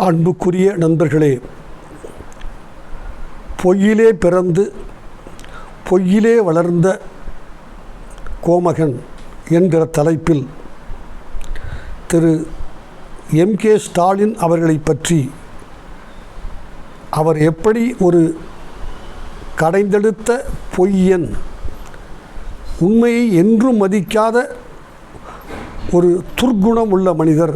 அன்புக்குரிய நண்பர்களே பொய்யிலே பிறந்து பொய்யிலே வளர்ந்த கோமகன் என்கிற தலைப்பில் திரு எம் கே ஸ்டாலின் அவர்களை பற்றி அவர் எப்படி ஒரு கடைந்தெடுத்த பொய்யன் உண்மையை என்றும் மதிக்காத ஒரு துர்க்குணம் உள்ள மனிதர்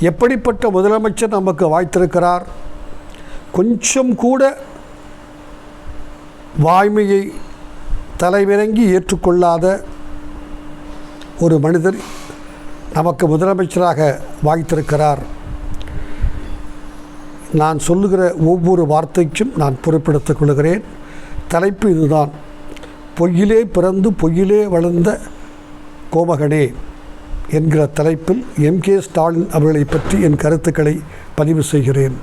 எப்படிப்பட்ட முதலமைச்சர் நமக்கு வாய்த்திருக்கிறார்? கொஞ்சம் கூட வாய்மையை தலைவிறங்கி ஏற்றுக்கொள்ளாத ஒரு மனிதர் நமக்கு முதலமைச்சராக வாய்த்திருக்கிறார். நான் சொல்லுகிற ஒவ்வொரு வார்த்தைக்கும் நான் பொறுப்பெடுத்துக் கொள்கிறேன். தலைப்பு இதுதான். பொய்யிலே பிறந்து பொய்யிலே வளர்ந்த கோமகனே. என்கிற தலைப்பில் எம் கே ஸ்டாலின் அவர்களை பற்றி என் கருத்துக்களை பதிவு செய்கிறேன்.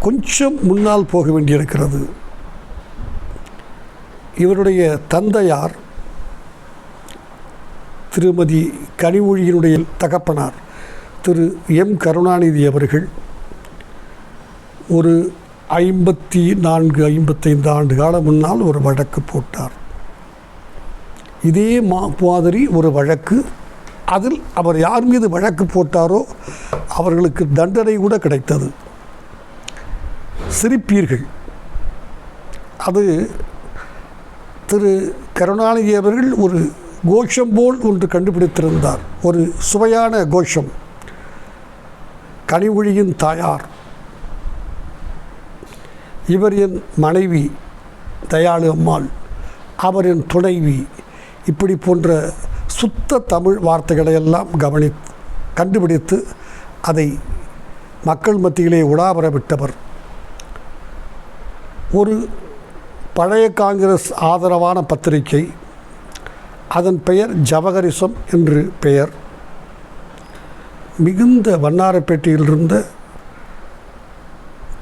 கொஞ்சம் முன்னால் போக வேண்டியிருக்கிறது. இவருடைய தந்தையார் திருமதி கனிமொழியினுடைய தகப்பனார் திரு எம் கருணாநிதி அவர்கள் ஒரு ஐம்பத்தி நான்கு ஐம்பத்தைந்து ஆண்டு காலம் முன்னால் ஒரு வழக்கு போட்டார். இதே மா மாதிரி ஒரு வழக்கு. அதில் அவர் யார் மீது வழக்கு போட்டாரோ அவர்களுக்கு தண்டனை கூட கிடைத்தது. சிரிப்பீர்கள். அது திரு கருணாநிதி அவர்கள் ஒரு கோஷம் போல் ஒன்று கண்டுபிடித்திருந்தார். ஒரு சுவையான கோஷம். கனிமொழியின் தாயார். இவர் என் மனைவி தயாளு அம்மாள். அவர் என் துணைவி. இப்படி போன்ற சுத்த தமிழ் வார்த்தைகளை எல்லாம் கவனி கண்டுபிடித்து அதை மக்கள் மத்தியிலே உலாவர விட்டவர். ஒரு பழைய காங்கிரஸ் ஆதரவான பத்திரிகை அதன் பெயர் ஜவஹரிசம் என்று பெயர். மிகுந்த வண்ணாரப்பேட்டையில் இருந்த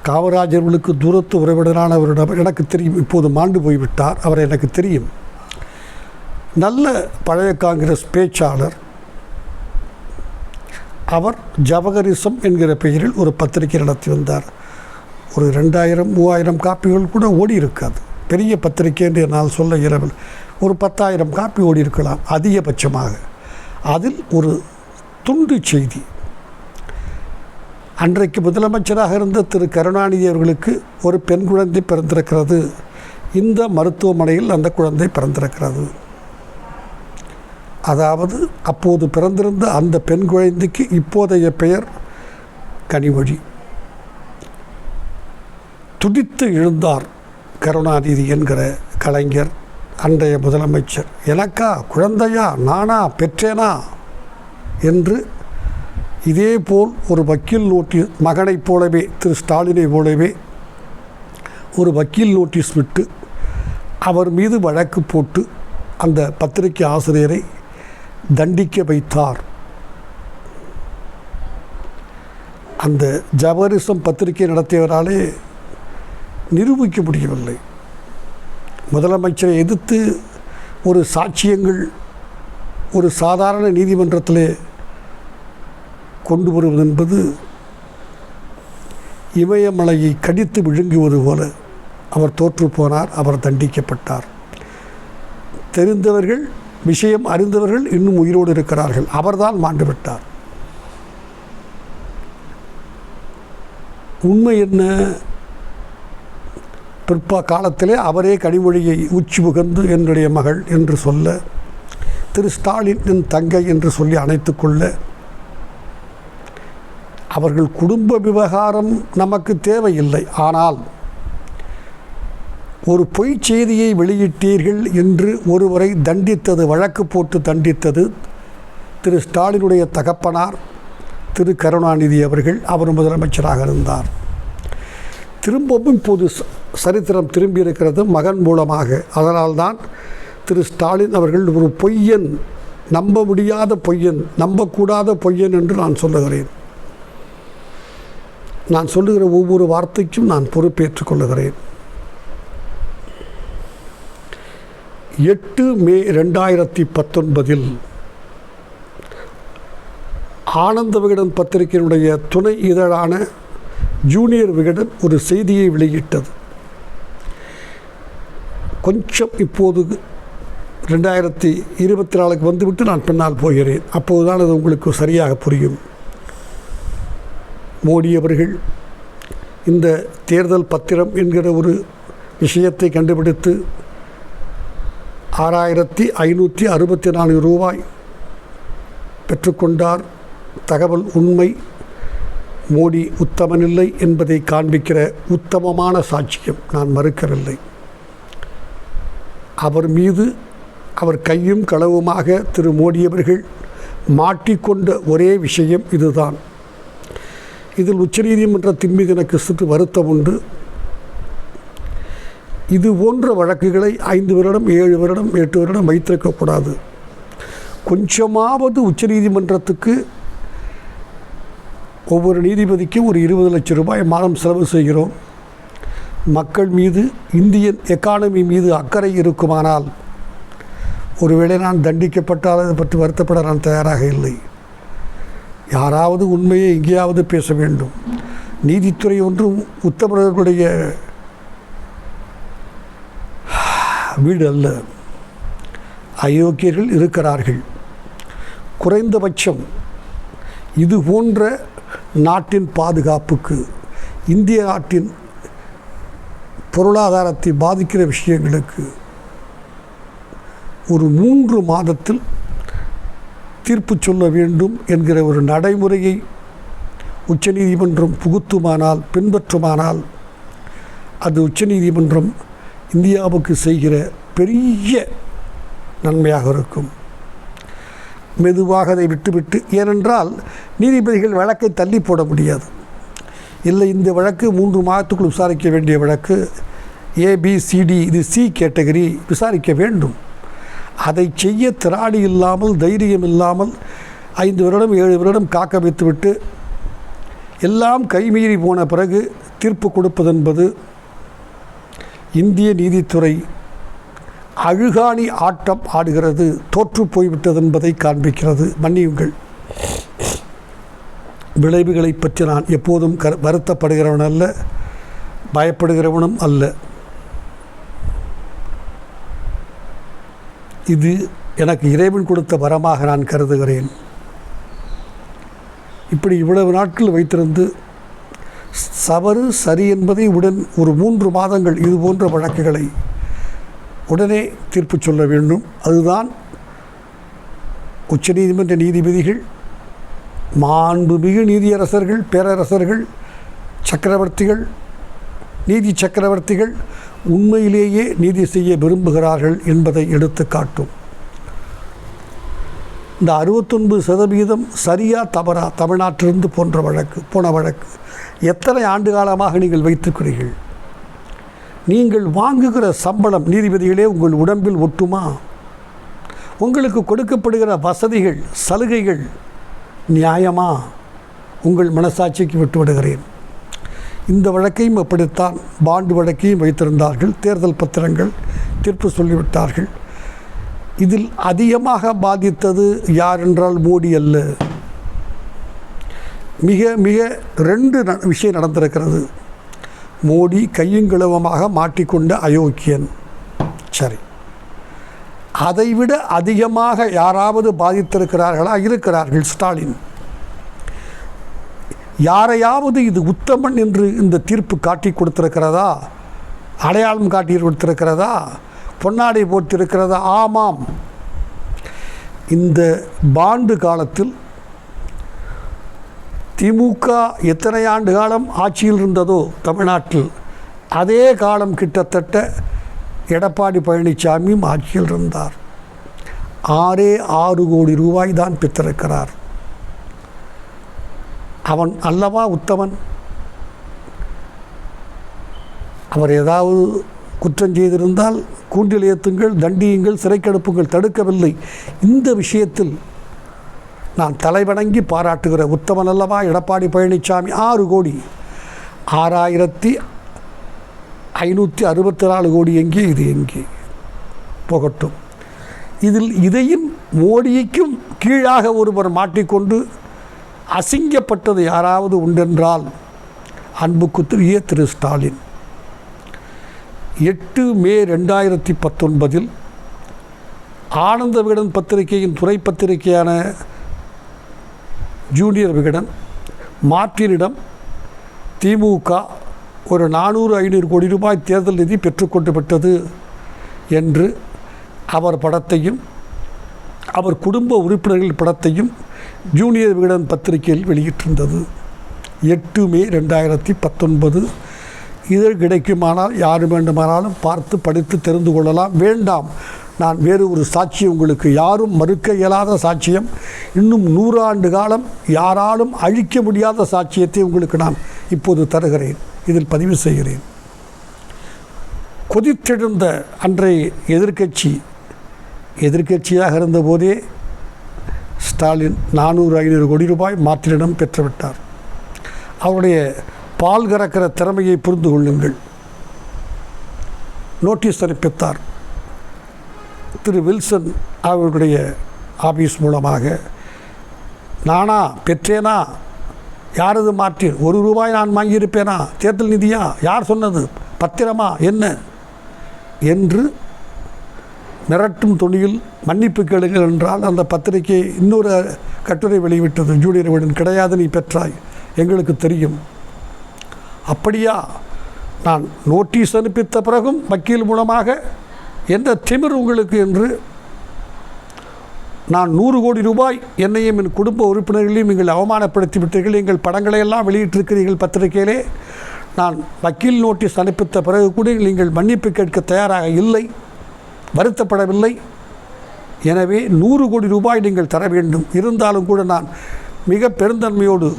காமராஜர்களுக்கு தூரத்து உறவினரான எனக்கு தெரியும் இப்போது மாண்டு போய்விட்டார் அவர் எனக்கு தெரியும். நல்ல பழைய காங்கிரஸ் பேச்சாளர். அவர் ஜவஹரிசம் என்கிற பெயரில் ஒரு பத்திரிகை நடத்தி வந்தார். ஒரு ரெண்டாயிரம் மூவாயிரம் காப்பிகள் கூட ஓடி இருக்காது. பெரிய பத்திரிகை என்று என்னால் சொல்ல இயலவில் ஒரு பத்தாயிரம் காப்பி ஓடி இருக்கலாம் அதிகபட்சமாக. அதில் ஒரு துண்டு செய்தி. அன்றைக்கு முதலமைச்சராக இருந்த திரு கருணாநிதி அவர்களுக்கு ஒரு பெண் குழந்தை பிறந்திருக்கிறது. இந்த மருத்துவமனையில் அந்த குழந்தை பிறந்திருக்கிறது. அதாவது அப்போது பிறந்திருந்த அந்த பெண் குழந்தைக்கு இப்போதைய பெயர் கனிமொழி. துடித்து எழுந்தார் கருணாநிதி என்கிற கலைஞர் அன்றைய முதலமைச்சர். எனக்கா குழந்தையா நானா பெற்றேனா? என்று இதேபோல் ஒரு வக்கீல் நோட்டீஸ் மகனைப் போலவே திரு. ஸ்டாலினை போலவே ஒரு வக்கீல் நோட்டீஸ் விட்டு அவர் மீது வழக்கு போட்டு அந்த பத்திரிகை ஆசிரியரை தண்டிக்க வைத்தார். அந்த ஜபரிசம் பத்திரிகை நடத்தியவராலே நிரூபிக்க முடியவில்லை. முதலமைச்சரை எதிர்த்து ஒரு சாட்சியங்கள் ஒரு சாதாரண நீதிமன்றத்திலே கொண்டு வருவது என்பது இமயமலையை கடித்து விழுங்குவது போல அவர் தோற்று போனார் அவர் தண்டிக்கப்பட்டார். தெரிந்தவர்கள் விஷயம் அறிந்தவர்கள் இன்னும் உயிரோடு இருக்கிறார்கள். அவர்தான் மாண்டு விட்டார். உண்மை என்ன? பிற்பா காலத்திலே அவரே கனிமொழியை உச்சி புகந்து என்னுடைய மகள் என்று சொல்ல திரு ஸ்டாலின் என் தங்கை என்று சொல்லி அணைத்து கொள்ள அவர்கள் குடும்ப விவகாரம் நமக்கு தேவையில்லை. ஆனால் ஒரு பொய் செய்தியை வெளியிட்டீர்கள் என்று ஒருவரை தண்டித்தது வழக்கு போட்டு தண்டித்தது திரு ஸ்டாலினுடைய தகப்பனார் திரு கருணாநிதி அவர்கள். அவர் முதலமைச்சராக இருந்தார். திரும்பவும் இப்போது சரித்திரம் திரும்பியிருக்கிறது மகன் மூலமாக. அதனால்தான் திரு ஸ்டாலின் அவர்கள் ஒரு பொய்யன் நம்ப முடியாத பொய்யன் நம்பக்கூடாத பொய்யன் என்று நான் சொல்லுகிறேன். நான் சொல்லுகிற ஒவ்வொரு வார்த்தைக்கும் நான் பொறுப்பேற்றுக் கொள்ளுகிறேன். எட்டு மே ரெண்டாயிரத்தி பத்தொன்பதில் ஆனந்த விகடன் பத்திரிகையினுடைய துணை இதழான ஜூனியர் விகடன் ஒரு செய்தியை வெளியிட்டது. கொஞ்சம் இப்போது ரெண்டாயிரத்தி இருபத்தி நாலுக்கு வந்துவிட்டு நான் பின்னால் போகிறேன். அப்போதுதான் அது உங்களுக்கு சரியாக புரியும். மோடி அவர்கள் இந்த தேர்தல் பத்திரம் என்கிற ஒரு விஷயத்தை கண்டுபிடித்து ஆறாயிரத்தி ஐநூற்றி அறுபத்தி நான்கு ரூபாய் பெற்றுக்கொண்டார். தகவல் உண்மை. மோடி உத்தமனில்லை என்பதை காண்பிக்கிற உத்தமமான சாட்சியம் நான் மறுக்கவில்லை. அவர் மீது அவர் கையும் களவுமாக திரு மோடி அவர்கள் மாட்டிக்கொண்ட ஒரே விஷயம் இதுதான். இதில் உச்சநீதிமன்றத்தின் மீது எனக்கு சிறு வருத்தம் உண்டு. இது போன்ற வழக்குகளை ஐந்து வருடம் ஏழு வருடம் எட்டு வருடம் வைத்திருக்கக்கூடாது. கொஞ்சமாவது உச்சநீதிமன்றத்துக்கு ஒவ்வொரு நீதிபதிக்கும் ஒரு இருபது லட்சம் ரூபாய் மாதம் செலவு செய்கிறோம். மக்கள் மீது இந்தியன் எக்கானமி மீது அக்கறை இருக்குமானால் ஒருவேளை நான் தண்டிக்கப்பட்டால் அதை பற்றி வருத்தப்பட நான் தயாராக இல்லை. யாராவது உண்மையை எங்கேயாவது பேச வேண்டும். நீதித்துறை ஒன்றும் உத்தமர்களுடைய வீடு அல்ல. அயோக்கியர்கள் இருக்கிறார்கள். குறைந்தபட்சம் இது போன்ற நாட்டின் பாதுகாப்புக்கு இந்திய நாட்டின் பொருளாதாரத்தை பாதிக்கிற விஷயங்களுக்கு ஒரு மூன்று மாதத்தில் தீர்ப்பு சொல்ல வேண்டும் என்கிற ஒரு நடைமுறையை உச்சநீதிமன்றம் புகுத்துமானால் பின்பற்றுமானால் அது உச்சநீதிமன்றம் இந்தியாவுக்கு செய்கிற பெரிய நன்மையாக இருக்கும். மெதுவாக அதை விட்டுவிட்டு ஏனென்றால் நீதிபதிகள் வழக்கை தள்ளி போட முடியாது. இல்லை இந்த வழக்கு மூன்று மாதத்துக்குள் விசாரிக்க வேண்டிய வழக்கு ஏபிசிடி இது சி கேட்டகரி விசாரிக்க வேண்டும். அதை செய்ய திராணி இல்லாமல் தைரியம் இல்லாமல் ஐந்து வருடம் ஏழு வருடம் காக்க வைத்துவிட்டு எல்லாம் கைமீறி போன பிறகு தீர்ப்பு கொடுப்பதென்பது இந்திய நீதித்துறை அழுகாணி ஆட்டம் ஆடுகிறது தோற்று போய்விட்டது என்பதை காண்பிக்கிறது. மன்னியுங்கள். விளைவுகளை பற்றி நான் எப்போதும் கரு வருத்தப்படுகிறவன் அல்ல பயப்படுகிறவனும் அல்ல. இது எனக்கு இறைவன் கொடுத்த வரமாக நான் கருதுகிறேன். இப்படி இவ்வளவு நாட்கள் வைத்திருந்து சவறு சரி என்பதை உடன் ஒரு மூன்று மாதங்கள் இது போன்ற வழக்குகளை உடனே தீர்ப்பு சொல்ல வேண்டும். அதுதான் உச்சநீதிமன்ற நீதிபதிகள் மாண்புமிகு நீதியரசர்கள் பேரரசர்கள் சக்கரவர்த்திகள் நீதி சக்கரவர்த்திகள் உண்மையிலேயே நீதி செய்ய விரும்புகிறார்கள் என்பதை எடுத்து காட்டும் இந்த அறுபத்தொன்பது சதவீதம் சரியா தவறா தமிழ்நாட்டிலிருந்து போன்ற வழக்கு போன வழக்கு எத்தனை ஆண்டு காலமாக நீங்கள் வைத்திருக்கிறீர்கள்? நீங்கள் வாங்குகிற சம்பளம் நீதிபதிகளே உங்கள் உடம்பில் ஒட்டுமா? உங்களுக்கு கொடுக்கப்படுகிற வசதிகள் சலுகைகள் நியாயமா? உங்கள் மனசாட்சிக்கு விட்டுவிடுகிறேன் இந்த வழக்கையும் அப்படித்தான் பாண்டு வழக்கையும் வைத்திருந்தார்கள். தேர்தல் பத்திரங்கள் தீர்ப்பு சொல்லிவிட்டார்கள். இதில் அதிகமாக பாதித்தது யார் என்றால் மோடி அல்ல. மிக மிக ரெண்டு ந- விஷயம் நடந்திருக்கிறது. மோடி கையுங்கிழவமாக மாட்டிக்கொண்ட அயோக்கியன். சரி. அதைவிட அதிகமாக யாராவது பாதித்திருக்கிறார்களா? இருக்கிறார்கள் ஸ்டாலின். யாரையாவது இது உத்தமன் என்று இந்த தீர்ப்பு காட்டி கொடுத்திருக்கிறதா? அடையாளம் காட்டி கொடுத்திருக்கிறதா? பொன்னாடை போட்டிருக்கிறது ஆமாம். இந்த பாண்டு காலத்தில் திமுக எத்தனை ஆண்டு காலம் ஆட்சியில் இருந்ததோ தமிழ்நாட்டில் அதே காலம் கிட்டத்தட்ட எடப்பாடி பழனிசாமியும் ஆட்சியில் இருந்தார். ஆறே ஆறு கோடி ரூபாய் தான் பெற்றிருக்கிறார். அவன் அல்லவா உத்தமன்? அவர் ஏதாவது குற்றம் செய்திருந்தால் கூண்டில் ஏத்துங்கள் தண்டியுங்கள் சிறைக்கடுப்புங்கள் தடுக்கவில்லை. இந்த விஷயத்தில் நான் தலைவணங்கி பாராட்டுகிற உத்தமன் அல்லவா? எடப்பாடி பழனிசாமி ஆறு கோடி. ஆறாயிரத்தி ஐநூற்றி அறுபத்தி நாலு கோடி எங்கே? இது எங்கே? போகட்டும். இதில் இதையும் மோடிக்கும் கீழாக ஒருவர் மாட்டிக்கொண்டு அசிங்கப்பட்டது யாராவது உண்டென்றால் அன்புக்குத்துரிய திரு ஸ்டாலின். எட்டு மே ரெண்டாயிரத்தி பத்தொன்பதில் ஆனந்த விகடன் பத்திரிகையின் துறை பத்திரிகையான ஜூனியர் விகடன் மார்ட்டினிடம் திமுக ஒரு நானூறு ஐநூறு கோடி ரூபாய் தேர்தல் நிதி பெற்றுக்கொண்டு விட்டது என்று அவர் படத்தையும் அவர் குடும்ப உறுப்பினர்கள் படத்தையும் ஜூனியர் விகடன் பத்திரிகையில் வெளியிட்டிருந்தது. எட்டு மே ரெண்டாயிரத்தி பத்தொன்பது இது கிடைக்குமானால் யார் வேண்டுமானாலும் பார்த்து படித்து தெரிந்து கொள்ளலாம். வேண்டாம். நான் வேறு ஒரு சாட்சியம் உங்களுக்கு யாரும் மறுக்க இயலாத சாட்சியம். இன்னும் நூறாண்டு காலம் யாராலும் அழிக்க முடியாத சாட்சியத்தை உங்களுக்கு நான் இப்போது தருகிறேன். இதில் பதிவு செய்கிறேன். கொதித்தெழுந்த அன்றைய எதிர்க்கட்சி எதிர்க்கட்சியாக இருந்தபோதே ஸ்டாலின் நானூறு ஐநூறு கோடி ரூபாய் மாற்றிடம் பெற்றுவிட்டார். அவருடைய பால் கறக்கிற திறமையை புரிந்து கொள்ளுங்கள். நோட்டீஸ் அனுப்பித்தார். திரு வில்சன் அவர்களுடைய ஆபீஸ் மூலமாக நானா பெற்றேனா? யாரது மாற்றேன் ஒரு ரூபாய் நான் வாங்கியிருப்பேனா? தேர்தல் நிதியா? யார் சொன்னது? பத்திரமா? என்ன? என்று மிரட்டும் துணியில் மன்னிப்பு கேளுங்கள் என்றால் அந்த பத்திரிகை இன்னொரு கட்டுரை வெளியிட்டது ஜூனியர் விடன் கிடையாது நீ பெற்றாய். எங்களுக்கு தெரியும். அப்படியா? நான் நோட்டீஸ் அனுப்பித்த பிறகும் வக்கீல் மூலமாக எந்த திமிர் உங்களுக்கு என்று நான் நூறு கோடி ரூபாய் என்னையும் என் குடும்ப உறுப்பினர்களையும் நீங்கள் அவமானப்படுத்தி விட்டீர்கள். எங்கள் படங்களை எல்லாம் வெளியிட்டிருக்கிறீர்கள் பத்திரிகையிலே. நான் வக்கீல் நோட்டீஸ் அனுப்பித்த பிறகு கூட நீங்கள் மன்னிப்பு கேட்க தயாராக இல்லை வருத்தப்படவில்லை. எனவே நூறு கோடி ரூபாய் நீங்கள் தர வேண்டும். இருந்தாலும் கூட நான் மிக பெருந்தன்மையோடு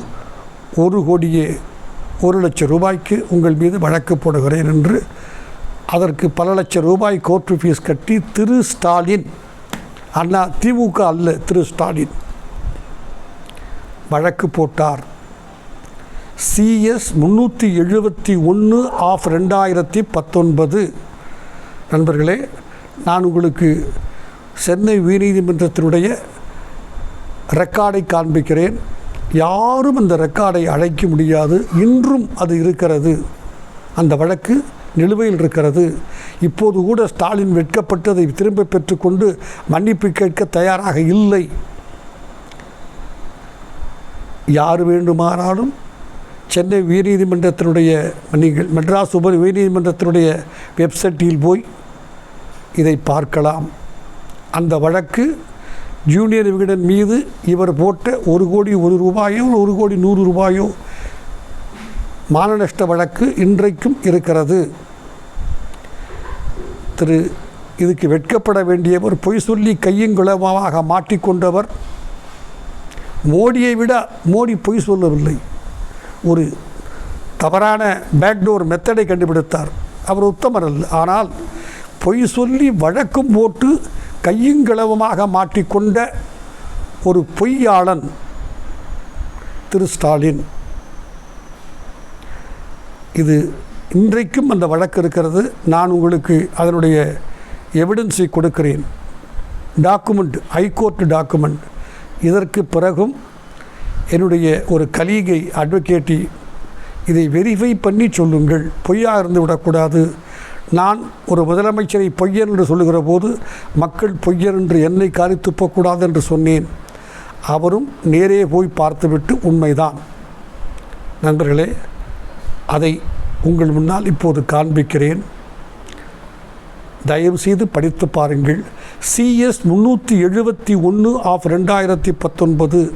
ஒரு கோடியே ஒரு லட்சம் ரூபாய்க்கு உங்கள் மீது வழக்கு போடுகிறேன் என்று அதற்கு பல லட்சம் ரூபாய் கோர்ட்டு ஃபீஸ் கட்டி திரு ஸ்டாலின் அண்ணா திமுக அல்ல திரு ஸ்டாலின் வழக்கு போட்டார். சிஎஸ் முந்நூற்றி எழுபத்தி ஒன்று ஆஃப் ரெண்டாயிரத்தி பத்தொன்பது. நண்பர்களே நான் உங்களுக்கு சென்னை உயர்நீதிமன்றத்தினுடைய ரெக்கார்டை காண்பிக்கிறேன். யாரும் அந்த ரெக்கார்டை அழைக்க முடியாது. இன்றும் அது இருக்கிறது. அந்த வழக்கு நிலுவையில் இருக்கிறது. இப்போது கூட ஸ்டாலின் வெட்கப்பட்டதை திரும்ப பெற்றுக்கொண்டு மன்னிப்பு கேட்க தயாராக இல்லை. யார் வேண்டுமானாலும் சென்னை உயர்நீதிமன்றத்தினுடைய நீங்கள் மெட்ராஸ் உப உயர்நீதிமன்றத்தினுடைய வெப்சைட்டில் போய் இதை பார்க்கலாம். அந்த வழக்கு ஜூனியர் விகடன் மீது இவர் போட்ட ஒரு கோடி ஒரு ரூபாயோ ஒரு கோடி நூறு ரூபாயோ மானநஷ்ட வழக்கு இன்றைக்கும் இருக்கிறது. திரு இதுக்கு வெட்கப்பட வேண்டியவர் பொய் சொல்லி கையங்குளமாக மாட்டிக்கொண்டவர் மோடியை விட மோடி பொய் சொல்லவில்லை. ஒரு தவறான பேக்டோர் மெத்தடை கண்டுபிடித்தார். அவர் உத்தமர் அல்ல. ஆனால் பொய் சொல்லி வழக்கும் போட்டு கையுங்களவமாக மாட்டிக்கொண்ட ஒரு பொய்யாளன் திரு ஸ்டாலின். இது இன்றைக்கும் அந்த வழக்கு இருக்கிறது. நான் உங்களுக்கு அதனுடைய எவிடன்ஸை கொடுக்கிறேன். டாக்குமெண்ட் ஹைகோர்ட் டாக்குமெண்ட் இதற்கு பிறகும் என்னுடைய ஒரு கலீகை அட்வொகேட்டி இதை வெரிஃபை பண்ணி சொல்லுங்கள். பொய்யாக இருந்து விடக்கூடாது. நான் ஒரு முதலமைச்சரை பொய்யர் என்று சொல்லுகிற போது மக்கள் பொய்யர் என்று என்னை காரி துப்பக்கூடாது என்று சொன்னேன். அவரும் நேரே போய் பார்த்துவிட்டு உண்மைதான். நண்பர்களே அதை உங்கள் முன்னால் இப்போது காண்பிக்கிறேன். தயவுசெய்து படித்து பாருங்கள். சிஎஸ் முந்நூற்றி எழுபத்தி ஒன்று ஆஃப் ரெண்டாயிரத்தி பத்தொன்பது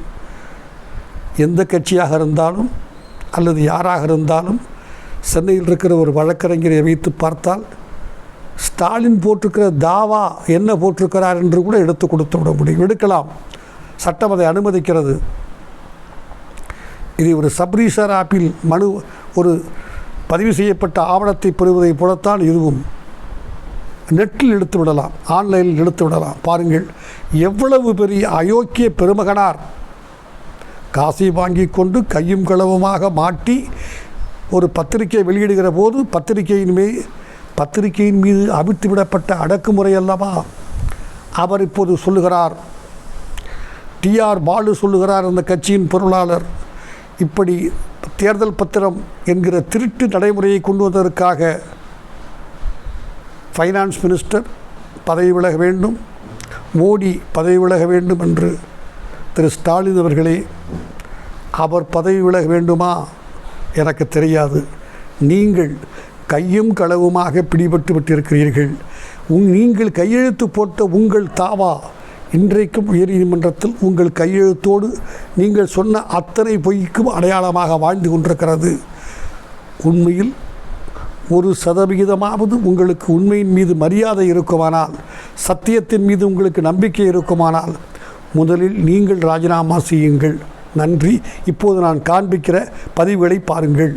எந்த கட்சியாக இருந்தாலும் அல்லது யாராக இருந்தாலும் சென்னையில் இருக்கிற ஒரு வழக்கறிஞரை வைத்து பார்த்தால் ஸ்டாலின் போட்டிருக்கிற தாவா என்ன போட்டிருக்கிறார் என்று கூட எடுத்து கொடுத்து விட முடியும். எடுக்கலாம். சட்டம் அதை அனுமதிக்கிறது. இது ஒரு சப்ரீசர் ஆப்பில் மனு ஒரு பதிவு செய்யப்பட்ட ஆவணத்தை பெறுவதைப் போலத்தான் இதுவும். நெட்டில் எடுத்து விடலாம். ஆன்லைனில் எடுத்து விடலாம். பாருங்கள் எவ்வளவு பெரிய அயோக்கிய பெருமகனார். காசை வாங்கி கொண்டு கையும் களவுமாக மாட்டி ஒரு பத்திரிகை வெளியிடுகிற போது பத்திரிகையின் மீது பத்திரிகையின் மீது அவிழ்த்து விடப்பட்ட அடக்குமுறை அல்லவா? அவர் இப்போது சொல்லுகிறார் டிஆர் பாலு சொல்லுகிறார் அந்த கட்சியின் பொருளாளர் இப்படி தேர்தல் பத்திரம் என்கிற திருட்டு நடைமுறையை கொண்டு வந்ததற்காக ஃபைனான்ஸ் மினிஸ்டர் பதவி விலக வேண்டும் மோடி பதவி விலக வேண்டும் என்று திரு ஸ்டாலின் அவர்களே அவர் பதவி விலக வேண்டுமா? எனக்கு தெரியாது. நீங்கள் கையும் களவுமாக பிடிபட்டு விட்டிருக்கிறீர்கள். உங் நீங்கள் கையெழுத்து போட்ட உங்கள் தாவா இன்றைக்கும் உயர்நீதிமன்றத்தில் உங்கள் கையெழுத்தோடு நீங்கள் சொன்ன அத்தனை பொய்க்கும் அடையாளமாக வாழ்ந்து கொண்டிருக்கிறது. உண்மையில் ஒரு சதவிகிதமாவது உங்களுக்கு உண்மையின் மீது மரியாதை இருக்குமானால் சத்தியத்தின் மீது உங்களுக்கு நம்பிக்கை இருக்குமானால் முதலில் நீங்கள் ராஜினாமா செய்யுங்கள். நன்றி. இப்போது நான் காண்பிக்கிற பதிவுகளை பாருங்கள்.